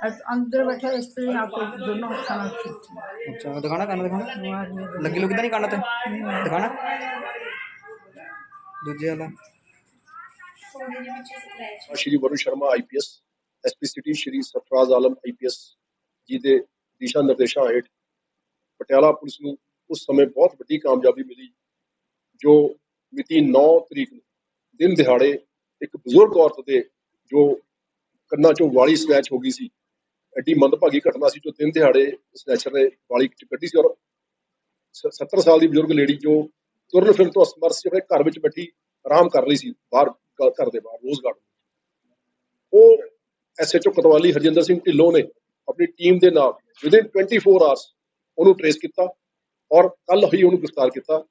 ਅ- ਅੰਦਰ ਬੈਠਾ ਇਸ ਤੇ ਆਪੇ ਦੋਨੋਂ ਹੱਥਾਂ ਨਾਲ ਖਿੱਚੀ ਅੱਛਾ ਦਿਖਾਣਾ ਕੰਨ ਦਿਖਾਣਾ ਮਾਰ ਮੇਰੇ ਲੱਗੀ ਲੁੱਗੀ ਤਾਂ ਨਹੀਂ ਕੰਨ ਤੇ ਦਿਖਾਣਾ ਦੂਜੇ ਵਾਲਾ Shri Varun Sharma IPS SP city Shri Sarfaraz Alam IPS ji ਦੇ ਦਿਸ਼ਾ ਨਿਰਦੇਸ਼ਾਂ ਹੇਠ ਪਟਿਆਲਾ ਪੁਲਿਸ ਨੂੰ ਉਸ ਸਮੇਂ ਬਹੁਤ ਵੱਡੀ ਕਾਮਯਾਬੀ ਮਿਲੀ ਜੋ ਮਿਤੀ 9 ਤਰੀਕ ਨੂੰ ਦਿਨ ਦਿਹਾੜੇ ਇੱਕ ਬਜ਼ੁਰਗ ਔਰਤ ਦੇ ਜੋ ਕੰਨਾਂ ਚੋਂ ਵਾਲੀ ਸਨੈਚ ਹੋ ਗਈ ਸੀ ਐਡੀ ਮੰਦਭਾਗੀ ਘਟਨਾ ਸੀ ਜੋ ਤਿੰਨ ਦਿਹਾੜੇ ਸਨੈਚਰ ਨੇ ਵਾਲੀ ਕੱਢੀ ਸੀ ਔਰ ਸ- 70 ਸਾਲ ਦੀ ਬਜ਼ੁਰਗ ਲੇਡੀ ਜੋ ਤੁਰਨ ਫਿਰਨ ਤੋਂ ਅਸਮਰਥ ਸੀ, ਆਪਣੇ ਘਰ ਵਿੱਚ ਬੈਠੀ ਆਰਾਮ ਕਰ ਰਹੀ ਸੀ, ਬਾਹਰ ਘਰ ਦੇ ਬਾਹਰ, ਰੋਜ਼ ਗਾਰਡਨ ਉਹ ਐਸਐਚਓ ਕਤਵਾਲੀ ਹਰਜਿੰਦਰ ਸਿੰਘ ਢਿੱਲੋਂ ਨੇ ਆਪਣੀ ਟੀਮ ਦੇ ਨਾਲ ਵਿਦਿਨ 24 ਆਵਰਸ ਉਹਨੂੰ ਟ੍ਰੇਸ ਕੀਤਾ ਔਰ ਕੱਲ ਹੀ ਉਹਨੂੰ ਗ੍ਰਿਫਤਾਰ ਕੀਤਾ।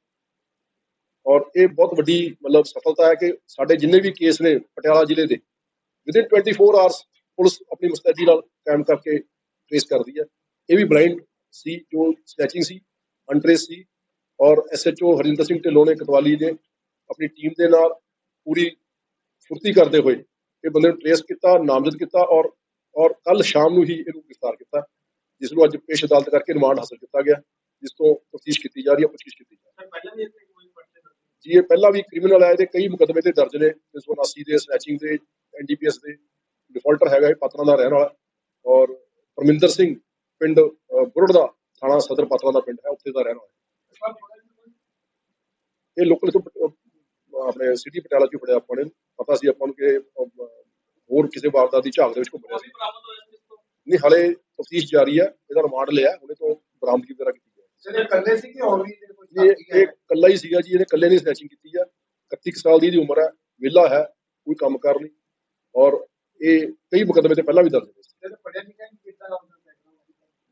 ਔਰ ਇਹ ਬਹੁਤ ਵੱਡੀ ਮਤਲਬ ਸਫਲਤਾ ਹੈ ਕਿ ਸਾਡੇ ਜਿੰਨੇ ਵੀ ਕੇਸ ਨੇ ਪਟਿਆਲਾ ਜ਼ਿਲ੍ਹੇ ਦੇ ਵਿਦਿਨ 24 ਆਵਰਸ ਪੁਲਿਸ ਆਪਣੀ ਮੁਸਤੈਦੀ ਨਾਲ ਕਾਇਮ ਕਰਕੇ ਟ੍ਰੇਸ ਕਰਦੀ ਹੈ। ਇਹ ਵੀ ਬਲਾਈਂਡ ਸੀ, ਜੋ ਸਨੈਚਿੰਗ ਸੀ ਅਨਟ੍ਰੇਸ ਸੀ ਔਰ ਐਸਐਚਓ ਹਰਿੰਦਰ ਸਿੰਘ ਢਿੱਲੋਂ ਨੇ ਕਤਵਾਲੀ ਨੇ ਆਪਣੀ ਟੀਮ ਦੇ ਨਾਲ ਪੂਰੀ ਫੁਰਤੀ ਕਰਦੇ ਹੋਏ ਇਹ ਬੰਦੇ ਨੂੰ ਟ੍ਰੇਸ ਕੀਤਾ, ਨਾਮਜ਼ਦ ਕੀਤਾ ਔਰ ਔਰ ਕੱਲ ਸ਼ਾਮ ਨੂੰ ਹੀ ਇਹਨੂੰ ਗ੍ਰਿਫਤਾਰ ਕੀਤਾ, ਜਿਸ ਨੂੰ ਅੱਜ ਪੇਸ਼ ਅਦਾਲਤ ਕਰਕੇ ਰਿਮਾਂਡ ਹਾਸਲ ਕੀਤਾ ਗਿਆ, ਜਿਸ ਤੋਂ ਤਫਤੀਸ਼ ਕੀਤੀ ਜਾ ਰਹੀ ਹੈ, ਪੁੱਛਗਿੱਛ ਕੀਤੀ ਜਾ ਰਹੀ ਹੈ। ਜੀ, ਇਹ ਪਹਿਲਾਂ ਵੀ ਕ੍ਰਿਮੀਨਲ ਹੈ ਇਹਦੇ ਕਈ ਮੁਕੱਦਮੇ ਤੇ ਦਰਜ ਨੇ 379 ਦੇ ਸਨੈਚਿੰਗ ਦੇ ਐਨਡੀਪੀਐਸ ਦੇ ਡਿਫਾਲਟਰ ਹੈਗਾ ਇਹ ਪਾਤਰਾਂ ਦਾ ਰਹਿਣ ਵਾਲਾ। ਔਰ ਪਰਮਿੰਦਰ ਸਿੰਘ ਪਿੰਡ ਬੁਰੜ ਦਾ ਥਾਣਾ ਸਦਰ ਪਾਤਰਾਂ ਦਾ ਪਿੰਡ ਹੈ ਉੱਥੇ ਦਾ ਰਹਿਣ ਵਾਲਾ। ਇਹ ਲੋਕਲ ਤੋਂ ਆਪਣੇ ਸਿਟੀ ਪਟਿਆਲਾ ਚੋਂ ਫੜਿਆ ਆਪਾਂ ਨੇ। ਪਤਾ ਸੀ ਆਪਾਂ ਨੂੰ ਕਿ ਹੋਰ ਕਿਸੇ ਵਾਰਦਾਤ ਦੀ ਝਾਕ ਦੇ ਵਿੱਚ ਘੁੰਮ ਰਿਹਾ ਸੀ। ਨਹੀਂ ਹਲੇ ਤਫਤੀਸ਼ ਜਾਰੀ ਹੈ ਇਹਦਾ ਰਿਮਾਂਡ ਲਿਆ ਉਹਨੇ ਤੋਂ ਬਰਾਮਦਗੀ ਵਗੈਰਾ ਕੀਤੀ ਜਾਏ ਜਿਹੜੇ ਕੱਲੇ ਸੀ ਕਿ ਹੋਰ ਵੀ ਕੋਈ ਇਹ ਸਾਥੀ ਇਹ ਕੱਲਾ ਹੀ ਸੀਗਾ ਜੀ ਇਹਨੇ ਕੱਲੇ ਨੇ ਸਨੈਚਿੰਗ ਕੀਤੀ ਆ 31 ਕੁ ਸਾਲ ਦੀ ਇਹਦੀ ਉਮਰ ਹੈ ਵਿਹਲਾ ਹੈ ਕੋਈ ਕੰਮ ਕਰ ਨਹੀਂ। ਔਰ ਇਹ ਕਈ ਮੁਕੱਦਮੇ ਤੇ ਪਹਿਲਾਂ ਵੀ ਦਰਜ ਨਹੀਂ ਕੀਤਾ ਹੁੰਦਾ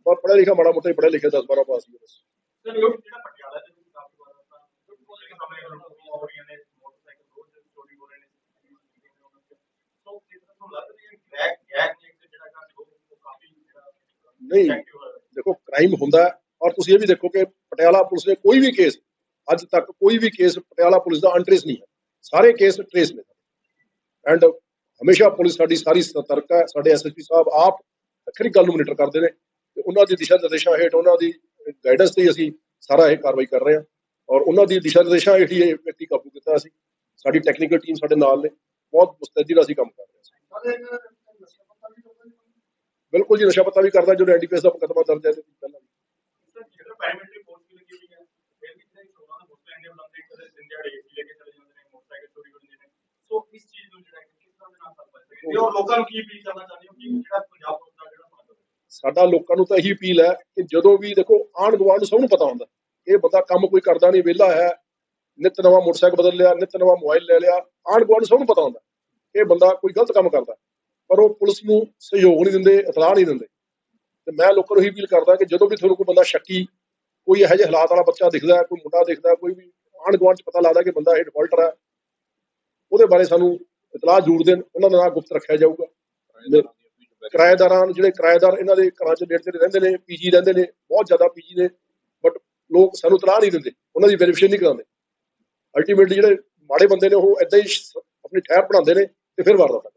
ਪਰ ਪੜ੍ਹਿਆ ਲਿਖਿਆ ਮਾੜਾ ਮੋਟਾ ਹੀ ਪੜ੍ਹਿਆ ਲਿਖਿਆ 10 12 ਪਾਸ ਹੀ ਬਸ। ਜਿਹੜਾ ਪਟਿਆਲਾ ਦੇ ਵਿੱਚ ਕਾਫੀ ਵਾਰ ਆਪਾਂ ਬਿਲਕੁਲ ਇੱਕ ਸਮੇਂ ਹੋ ਰਹੀਆਂ ਨੇ ਮੋਟਰਸਾਈਕਲ ਰੋਜ਼ ਚੋਰੀ ਹੋ ਰਹੇ ਨੇ ਸੋ ਇਸ ਤਰ੍ਹਾਂ ਤੋਂ ਲੱਗ ਰਹੀ ਹੈ ਗੈਗ ਗੈਗ ਨੇ ਇੱਕ ਜਿਹੜਾ ਕੰਮ ਉਹ ਕਾਫੀ ਜਿਹੜਾ ਨਹੀਂ। ਦੇਖੋ ਕ੍ਰਾਈਮ ਹੁੰਦਾ ਔਰ ਤੁਸੀਂ ਇਹ ਵੀ ਦੇਖੋ ਕਿ ਪਟਿਆਲਾ ਪੁਲਿਸ ਨੇ ਕੋਈ ਵੀ ਕੇਸ ਅੱਜ ਤੱਕ ਕੋਈ ਵੀ ਕੇਸ ਪਟਿਆਲਾ ਪੁਲਿਸ ਦਾ ਅਨਟ੍ਰੇਸ ਨਹੀਂ ਹੈ। ਸਾਰੇ ਕੇਸ ਟ੍ਰੇਸ ਨੇ। ਐਂਡ ਹਮੇਸ਼ਾ ਪੁਲਿਸ ਸਾਡੀ ਸਾਰੀ ਸਤਰਕ ਹੈ, ਸਾਡੇ ਐਸਐਸਪੀ ਸਾਹਿਬ ਆਪ ਅਖਰੀ ਗੱਲ ਨੂੰ ਮੋਨੀਟਰ ਕਰਦੇ ਨੇ ਤੇ ਉਹਨਾਂ ਦੀ ਦਿਸ਼ਾ ਨਿਰਦੇਸ਼ਾਂ ਹੇਠ ਉਹਨਾਂ ਦੀ ਗਾਈਡੈਂਸ ਤੇ ਅਸੀਂ ਸਾਰਾ ਇਹ ਕਾਰਵਾਈ ਕਰ ਰਹੇ ਹਾਂ ਔਰ ਉਹਨਾਂ ਦੀ ਦਿਸ਼ਾ ਨਿਰਦੇਸ਼ਾਂ ਹੇਠ ਹੀ ਇਹ ਵਿਅਕਤੀ ਕਾਬੂ ਕੀਤਾ ਅਸੀਂ, ਸਾਡੀ ਟੈਕਨੀਕਲ ਟੀਮ ਸਾਡੇ ਨਾਲ ਨੇ, ਬਹੁਤ ਮੁਸਤੈਦੀ ਨਾਲ ਅਸੀਂ ਕੰਮ ਕਰ ਰਹੇ ਹਾਂ। ਸਾਰੇ ਇਹਨਾਂ ਨਸ਼ਾ ਪੱਤਾ ਵੀ ਲੋਕਾਂ ਨੂੰ ਬਿਲਕੁਲ ਜੀ, ਨਸ਼ਾ ਪੱਤਾ ਵੀ ਕਰਦਾ ਜੋ ਐਨਡੀਪੀਐਸ ਦਾ ਮੁਕੱਦਮਾ ਦਰਜ ਹੈ ਤੇ ਪਹਿਲਾਂ ਵੀ ਸਰ ਜਿਹੜਾ ਪੈਰਾਮਿਲਟਰੀ ਫੋਰਸ ਵੀ ਲੱਗੀ ਹੋਈ ਹੈ ਫਿਰ ਵੀ ਜਿਹੜੇ ਸੋਨਾ ਦੇ ਮੁਸਲਿਮ ਦੇ ਬਲੰਦੇ ਕਦੇ ਸਿੰਧਿਆੜੇ ਏਸੀ ਲੈ ਕੇ ਚਲੇ ਜਾਂਦੇ ਨੇ ਮੋਟਰਸਾਈਕਲ ਚੋਰੀ ਹੋ ਜਾਂਦੇ ਨੇ ਸੋ ਇਸ ਚੀਜ਼ ਨੂੰ ਜਿਹੜਾ ਕਿ ਕਿਸ ਤਰ੍ਹਾਂ ਦੇ ਨਾਲ ਸਰ ਪਾ ਸਕਦੇ ਹੋ ਔਰ ਲੋਕਾਂ ਨੂੰ ਕੀ ਅਪੀਲ ਕਰਨਾ ਚਾਹੁੰਦੇ ਹੋ? ਕਿ ਜਿਹੜਾ ਪੰਜਾਬ ਦਾ ਜਿਹੜਾ ਸਾਡਾ ਲੋਕਾਂ ਨੂੰ ਤਾਂ ਇਹੀ ਅਪੀਲ ਹੈ ਕਿ ਜਦੋਂ ਵੀ ਦੇਖੋ, ਆਂਢ ਗੁਆਂਢ ਸਭ ਨੂੰ ਪਤਾ ਹੁੰਦਾ। ਇਹ ਬੰਦਾ ਕੰਮ ਕੋਈ ਕਰਦਾ ਨਹੀਂ, ਵਿਹਲਾ ਹੈ, ਨਿਤ ਨਵਾਂ ਮੋਟਰਸਾਈਕਲ ਬਦਲ ਲਿਆ, ਨਿਤ ਨਵਾਂ ਮੋਬਾਈਲ ਲੈ ਲਿਆ, ਆਂਢ ਗੁਆਂਢ ਸਭ ਨੂੰ ਪਤਾ ਹੁੰਦਾ। ਇਹ ਬੰਦਾ ਕੋਈ ਗਲਤ ਕੰਮ ਕਰਦਾ। ਪਰ ਉਹ ਪੁਲਿਸ ਨੂੰ ਸਹਿਯੋਗ ਨਹੀਂ ਦਿੰਦੇ, ਇਤਲਾਹ ਨਹੀਂ ਦਿੰਦੇ। ਤੇ ਮੈਂ ਲੋਕਾਂ ਨੂੰ ਇਹੀ ਅਪੀਲ ਕਰਦਾ ਕਿ ਜਦੋਂ ਵੀ ਤੁਹਾਨੂੰ ਕੋਈ ਬੰਦਾ ਸ਼ੱਕੀ, ਕੋਈ ਇਹੋ ਜਿਹੇ ਹਾਲਾਤ ਵਾਲਾ ਬੱਚਾ ਦਿਖਦਾ, ਕੋਈ ਮੁੰਡਾ ਦਿਖਦਾ, ਕੋਈ ਵੀ ਆਂਢ ਗੁਆਂਢ ਚ ਪਤਾ ਲੱਗਦਾ ਕਿ ਬੰਦਾ ਇਹ ਡਿਫਾਲਟਰ ਹੈ, ਉਹਦੇ ਬਾਰੇ ਸਾਨੂੰ ਇਤਲਾਹ ਜ਼ਰੂਰ ਦੇਣ ਉਹਨਾਂ ਦਾ ਨਾਂ ਗੁਪਤ ਰੱਖਿਆ ਜਾਊਗਾ। ਕਿਰਾਏਦਾਰਾਂ ਨੂੰ ਜਿਹੜੇ ਕਿਰਾਏਦਾਰ ਇਹਨਾਂ ਦੇ ਘਰਾਂ 'ਚ ਨੇੜੇ ਤੇੜੇ ਰਹਿੰਦੇ ਨੇ ਪੀਜੀ ਰਹਿੰਦੇ ਨੇ ਬਹੁਤ ਜ਼ਿਆਦਾ ਪੀਜੀ ਨੇ ਬਟ ਲੋਕ ਸਾਨੂੰ ਤਲਾਹ ਨਹੀਂ ਦਿੰਦੇ ਉਹਨਾਂ ਦੀ ਵੈਰੀਫਿਕੇਸ਼ਨ ਨਹੀਂ ਕਰਾਉਂਦੇ। ਅਲਟੀਮੇਟਲੀ ਜਿਹੜੇ ਮਾੜੇ ਬੰਦੇ ਨੇ ਉਹ ਏਦਾਂ ਹੀ ਆਪਣੀ ਠਹਿਰ ਬਣਾਉਂਦੇ ਨੇ ਤੇ ਫਿਰ ਵਾਰਦਾਤ ਕਰਦੇ ਨੇ।